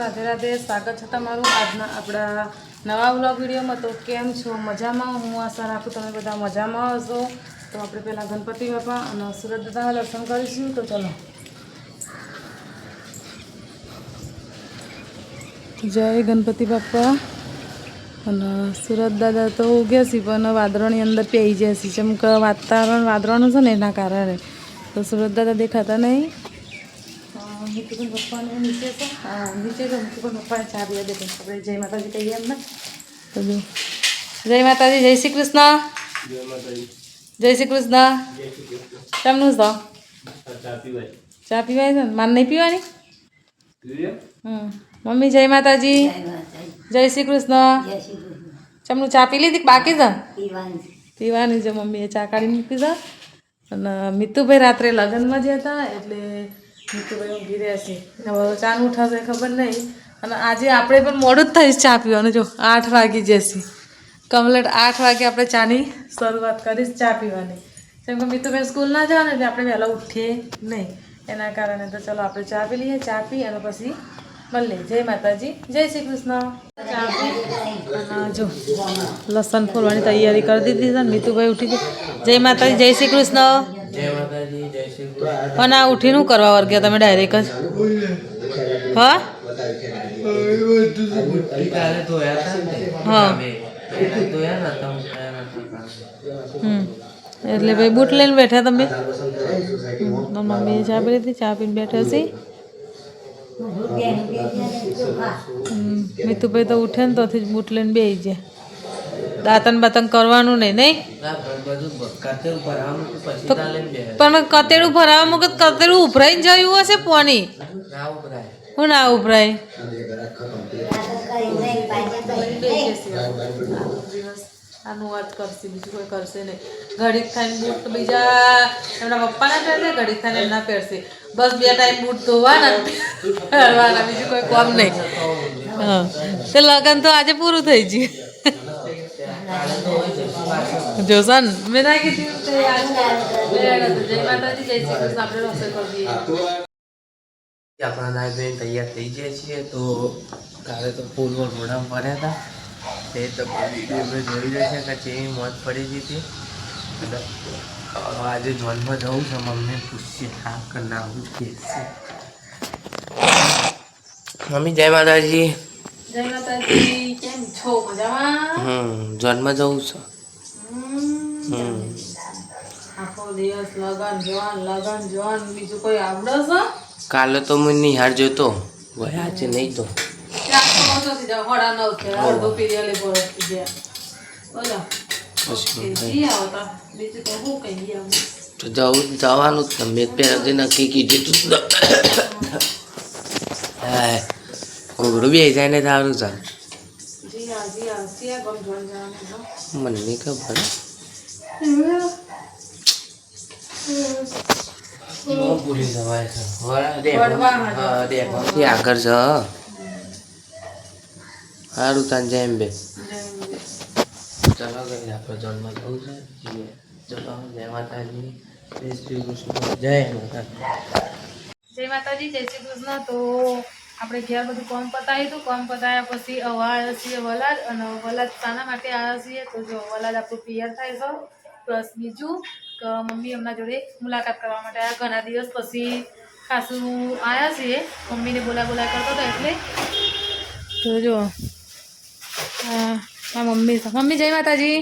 રાધે રાધે. સ્વાગત છે તમારું આજના આપણા નવા વ્લોગ વિડીયોમાં. તો કેમ છો? મજામાં? હું આશા રાખું તમે બધા મજામાં હશો. તો આપણે પહેલાં ગણપતિ બાપા અને સુરત દાદાના દર્શન કરીશું. તો ચલો. જય ગણપતિ બાપા. અને સુરત દાદા તો ઉગ્યા છે, પણ વાદળની અંદર પેઈ જાય છે જેમ કે વાતાવરણ વાદળનું છે ને, એના કારણે. તો સુરત દાદા દેખાતા નહીં. મિતુબેન પપ્પાને નીચે તો નીચે તો મિતુબેન પપ્પાને ચા પીવા દે આપણે જય માતાજી કહીએ એમને. તો જો. જય માતાજી જય શ્રી કૃષ્ણ. જય શ્રી કૃષ્ણ. કેમનું છે? ચા પીવાય. છે ને? માન નહીં પીવાની? હમ. મમ્મી જય માતાજી. જય શ્રી કૃષ્ણ. ચમનું ચા પી લીધી બાકી છે? પીવાની. છે મમ્મીએ. ચા કાઢી મૂકી છે. અને મિતુભાઈ રાત્રે લગ્નમાં જ હતા એટલે મિતુભાઈ ઊંઘી રહ્યા છે. હવે ચાનું ઉઠાશે ખબર નહીં. અને આજે આપણે પણ મોડું જ થઈશ ચા પીવાનું. જો, આઠ વાગી જશે. કમલેટ આઠ વાગે આપણે ચાની શરૂઆત કરીશ ચા પીવાની. જેમ કે મિતુભાઈ સ્કૂલ ના જવાનું એટલે આપણે વહેલા ઉઠીએ નહીં. એના કારણે તો ચલો આપણે ચા પી લઈએ, ચા પી અને પછી મળીએ જય માતાજી જય શ્રી કૃષ્ણ ચા પી અને જો લસણ ફોલવાની તૈયારી કરી દીધી છે ને મિતુભાઈ ઉઠી ગઈ જય માતાજી જય શ્રી કૃષ્ણ જય માતાજી જય શ્રી કૃષ્ણ અને આ ઉઠીને શું કરવા વર્ગ્યા તમે ડાયરેક્ટ જ હા કાલે ધોયા હતા ને હા. અમે પહેલા ધોયા ને તો હું કયા નતા હમ એટલે ભાઈ બૂટ લઈને બેઠા તમે હમ, તો મમ્મીએ ચા પી લીધી ચા પીને બેઠા છે હમ, મિતુભાઈ તો ઉઠે ને તોથી જ બૂટ લઈને બેસી જાય દાંતન બાતન કરવાનું નહીં નહીં પણ કતેડું ભરાવા મુકત કતેડું ઉભરાઈને જયું હશે પોની હું ના ઉભરાય આનું વાત કરશે, બીજું કોઈ કરશે નહીં. ઘડીક થઈને બૂટ બીજા એમના પપ્પાના પહેરશે, ઘડીક થઈને એમના પહેરશે. બસ બે ટાઈમ બૂટ ધોવાના પહેરવાના, બીજું કોઈ કામ નહીં. હા. તે લગન તો આજે પૂરું થઈ ગયું. જોશન મેં ના કીધું આપણે નાય બેન તૈયાર થઈ જાય છીએ તો કાલે તો ફૂલ મોઢામાં ભર્યા હતા. તે તો જોઈ છે કે ચેવી મોત પડી ગઈ હતી. આજે જોનમાં જવું છે મમ્મી પૂછશે હા કે ના હું જ કે મમ્મી જય માતાજી. જય માતાજી કેમ છો? મજામાં? હમ જોનમાં જવું છે. હમ આખો દિવસ લગન જવાન લગન જવાન બીજું કોઈ આવડે છે? કાલે તો હું નિહાર જોતો ગયા છે નહીં તો. વર્ષોથી જાવ હોડા નવ છે અડધો પીરિયડ વર્ષથી ગયા બોલો તો બીજું તો હું કહી જવું જવાનું જ મેં પહેલાંથી નક્કી કીધું તું બી જાય ને સારું છે જી જવાનું મને નહીં ખબર આગળ છે સારું તાન જેમ બે. ચલો ગઈ આપણે જન્મ જવું છે. ચલો જય માતાજી. જય શ્રી કૃષ્ણ. જય માતાજી. જય માતાજી જય શ્રી કૃષ્ણ. તો આપણે ઘેર બધું કોમ પતાવ્યું હતું. કોમ પતાવ્યા પછી આવ્યા છીએ વલાદ અને વલાદ શાના માટે આવ્યા છીએ. તો જો વલાદ આપણું પિયર થાય છે. પ્લસ બીજું કે મમ્મી એમના જોડે મુલાકાત કરવા માટે આવ્યા. ઘણા દિવસ પછી ખાસું આવ્યા છીએ. મમ્મીને બોલા બોલા કરતો હતો એટલે. તો જો મારા મમ્મી મમ્મી જય માતાજી.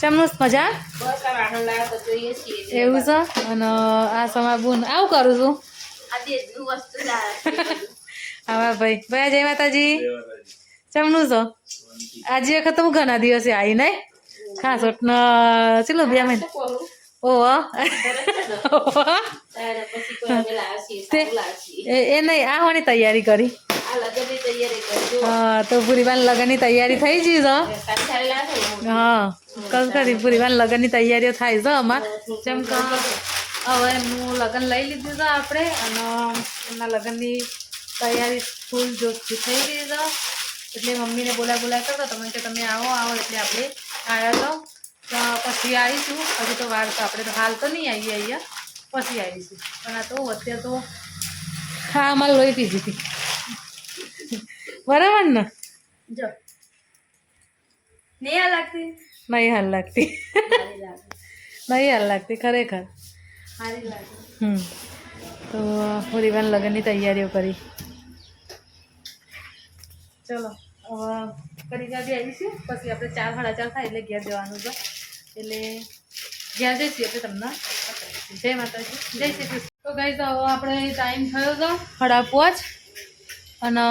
ચમનું મજા? એવું છે? અને આ સમા બુન આવું કરું છું. હા ભાઈ. ભાઈ જય માતાજી. ચમનું છો? આજે વખત હું ઘણા દિવસે આવી નહીં ખાસ ઓટનો ચલો બે મહિને ઓહો. એ એ નહીં આ હોની તૈયારી કરી. હા તો પૂરીબાન લગ્નની તૈયારી થઈ જઈ છે હા કસ કરી પૂરીબાન લગ્નની તૈયારીઓ થાય છે અમાર. જેમ કે હવે હું લગ્ન લઈ લીધું છે આપણે અને એમના લગ્નની તૈયારી ફૂલ જોશથી થઈ ગઈ છે. એટલે મમ્મીને બોલા બોલા કરતો તમે કે તમે આવો આવો એટલે આપણે આવ્યા તો. તો પછી આવીશું. હજુ તો વાર તો આપણે તો હાલ તો નહીં આવીએ અહીંયા. પછી આવીશું. પણ આ તો અત્યારે તો હા અમારે લોહી પીધી હતી. બરાબર ને? જો. નહીં લાગતી? નહીં હાલ લાગતી. નહીં હાલ લાગતી ખરેખર. હમ. તો હોલીવાન લગ્નની તૈયારીઓ કરી. ચલો હવે કરી ગાડી આવીશું પછી આપણે ચાર સાડા ચાર થાય એટલે ઘેર જવાનું છે. એટલે ઘેર જઈશું એટલે તમને. જય માતાજી. જય શ્રી કૃષ્ણ. તો ગઈ તો હવે આપણે ટાઈમ થયો તો સાડા પાંચ. અને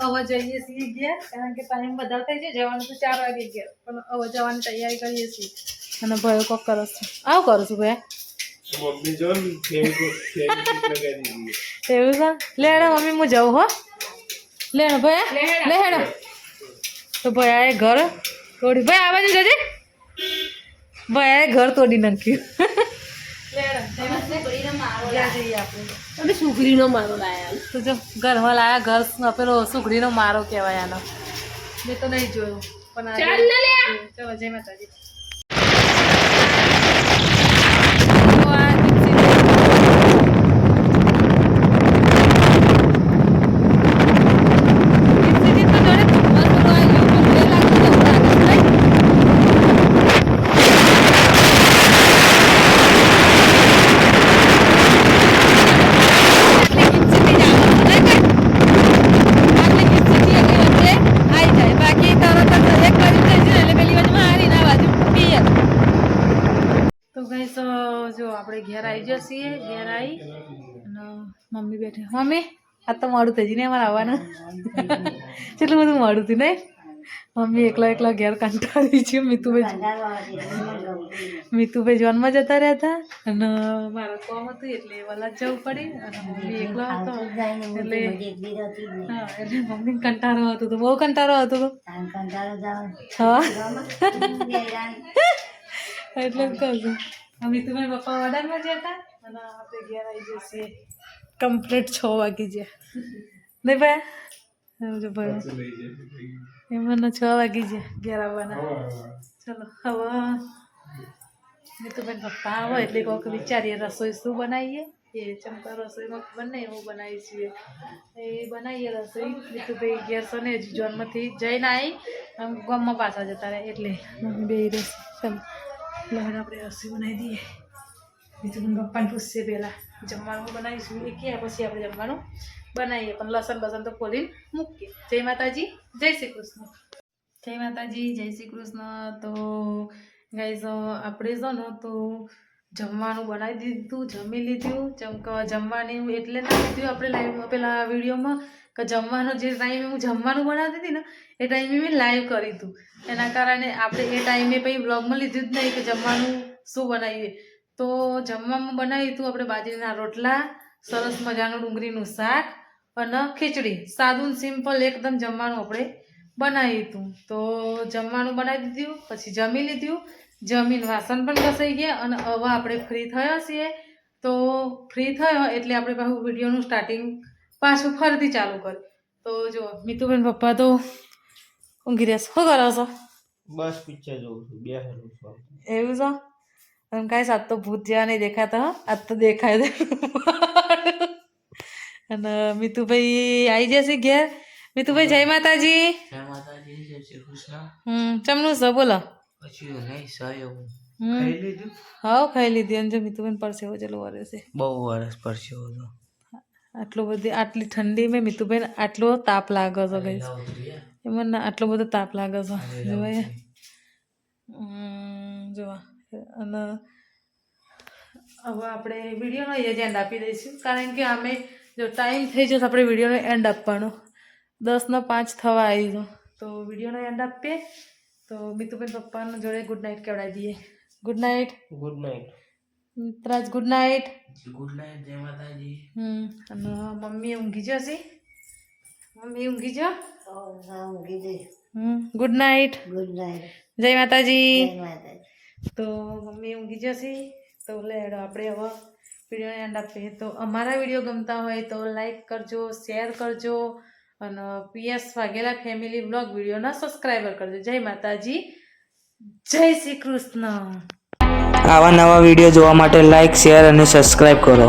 હવે જઈએ છીએ ગયા કારણ કે ટાઈમ વધારે થઈ છે જવાનું તો ચાર વાગે ગયા પણ હવે જવાની તૈયારી કરીએ છીએ. અને ભાઈ કોક કરો છો? આવું કરું છું ભાઈ? મમ્મી જો ને ફેવિકોલ ફેવિકોલ લગાવી દીધી એવું છે? લે મમ્મી હું જાઉં હો. લેણ ભાઈ લે તો ભાઈ આ ઘર તોડી ભાઈ આ બાજુ જજે. ભાઈ આ ઘર તોડી નાખ્યું. લે સુખડીનો મારો લાયા તો જો ઘરમાં લાયા ઘર પેલો સુખડીનો મારો કહેવાય આનો મેં તો નહીં જોયું પણ ચાલ ને લે ચલો જય માતાજી તો આ દીપસીને- દીપસીની તો જોડે ધુમ્મસ થોડો આવ્યો, પણ બે લાગતું તો એવું લાગે છે, નહીં? આટલી ગીચસીથી જ આવવાનું, નહીં ભાઈ? આટલી ગીચસીથી એક વચ્ચે આવી જાય. બાકી તરત જ એક બાજુ થઈ જાય એટલે પેલી બાજુમાં હારીને આ બાજુ પિયર. તો ગાઈસ જો જઈએ છીએ ઘેર આવી અને મમ્મી બેઠી. મમ્મી આ તો મોડું થઈ જઈને અમારે આવવાનું. કેટલું બધું મોડું થયું નહીં. મમ્મી એકલા એકલા ઘેર કંટાળી છે મીતુભાઈ મીતુભાઈ જોનમાં જતા રહ્યા હતા અને મારા કોમ હતું એટલે વલા જવું પડી અને મમ્મી એકલા હતો. એટલે હા એટલે મમ્મી કંટાળો હતો તો બહુ કંટાળો હતો તો. હા. એટલે કહું છું. અમે તો પપ્પા વડામાં ગયા હતા. અને આપણે ઘેર આવી જઈએ કમ્પ્લીટ છ વાગી ગયા. નહીં ભાઈ. એમને છ વાગી ગયા ઘેર આવવાના. ચલો હવે. મેં તો ભાઈ પપ્પા આવે એટલે કોઈક વિચારીએ રસોઈ શું બનાવીએ. એ ચમકા રસોઈમાં બને એવું બનાવીએ છીએ. એ બનાવીએ રસોઈ. મેં ભાઈ ઘેર છે ને હજી જન્મથી જઈને આવી આમ ગામમાં પાછા જતા રહે એટલે. બે રસોઈ. ચાલો. હવે આપણે રસોઈ બનાવી દઈએ. બીજું પપ્પાને પૂછશે પહેલાં. જમવાનું બનાવીશું. એ ક્યાં પછી આપણે જમવાનું બનાવીએ. પણ લસણ બસન તો ખોલીને મૂકીએ. જય માતાજી. જય શ્રી કૃષ્ણ. જય માતાજી. જય શ્રી કૃષ્ણ. તો ગાઈઝ આપણે છે ને તો જમવાનું બનાવી દીધું, જમી લીધું ચમક જમવાની એટલે ના લીધું આપણે લાઈવ પેલા વિડીયોમાં, કે જમવાનો જે ટાઈમે હું જમવાનું બનાવતી હતી ને, એ ટાઈમે મેં લાઈવ કરી હતું એના કારણે આપણે એ ટાઈમે પછી બ્લોગમાં લીધું જ નહીં કે જમવાનું શું બનાવીએ. તો જમવામાં બનાવ્યું હતું આપણે બાજરીના રોટલા, સરસ મજાનું ડુંગળીનું શાક અને ખીચડી. સાદું સિમ્પલ એકદમ જમવાનું આપણે બનાવ્યું હતું તો જમવાનું બનાવી દીધું, પછી જમી લીધું જમીન વાસણ પણ ઘસાઈ ગયા અને હવે આપણે ફ્રી થયા છીએ. તો ફ્રી થયો એટલે આપણે પાછું વિડીયોનું સ્ટાર્ટિંગ પાછું ફરીથી ચાલુ કર્યું તો જો મિતુબેન પપ્પા તો ઊંઘી રહ્યા શું કરો છો? બસ પિક્ચર જોઉં છું. બે હેલું એવું છો? અને કાંઈ સાત તો ભૂત જેવા નહીં દેખાતા હો. આજ તો દેખાય દે અને મીતુભાઈ આવી જશે ઘેર. મિતુભાઈ જય માતાજી. જય માતાજી જય શ્રી કૃષ્ણ. હમ ચમનું છે બોલો. પછી નહીં સહયોગ ખાઈ લીધું? હા ખાઈ લીધી. અને જો મીતુબેન પરસેવો ચલો વરે છે. બહુ વરસ પરસેવો હતો આટલો બધી આટલી ઠંડી મેં મિતુબેન આટલો તાપ લાગે છે ગઈ. એમાં ના આટલો બધો તાપ લાગે છે. જોવાય. જોવા. અને હવે આપણે વિડીયોનો જ એન્ડ આપી દઈશું. કારણ કે અમે જો ટાઈમ થઈ જશે આપણે વિડીયોનો એન્ડ આપવાનો. દસનો પાંચ થવા આવી ગયો તો વિડીયોનો એન્ડ આપીએ. તો મીતુબેન પપ્પાના જોડે ગુડ નાઇટ કહેવડાવી દઈએ ગુડ નાઇટ ગુડ નાઇટ મિત્રાજ ગુડ નાઇટ ગુડ નાઇટ જય માતાજી હમ અને મમ્મી ઊંઘી જશે મમ્મી ઊંઘી જા હમ ગુડ નાઇટ ગુડ નાઇટ જય માતાજી જય માતાજી તો મમ્મી ઊંઘી જશે તો લેડો આપણે હવે વિડીયોને એન્ડ આપીએ તો અમારા વીડિયો ગમતા હોય તો લાઈક કરજો શેર કરજો અને પીએસ વાઘેલા ફેમિલી બ્લોગ વિડીયોના સબસ્ક્રાઈબર કરજો. જય માતાજી. જય શ્રી કૃષ્ણ. આવા નવા વીડિયો જોવા માટે લાઇક શેર અને સબસ્ક્રાઈબ કરો.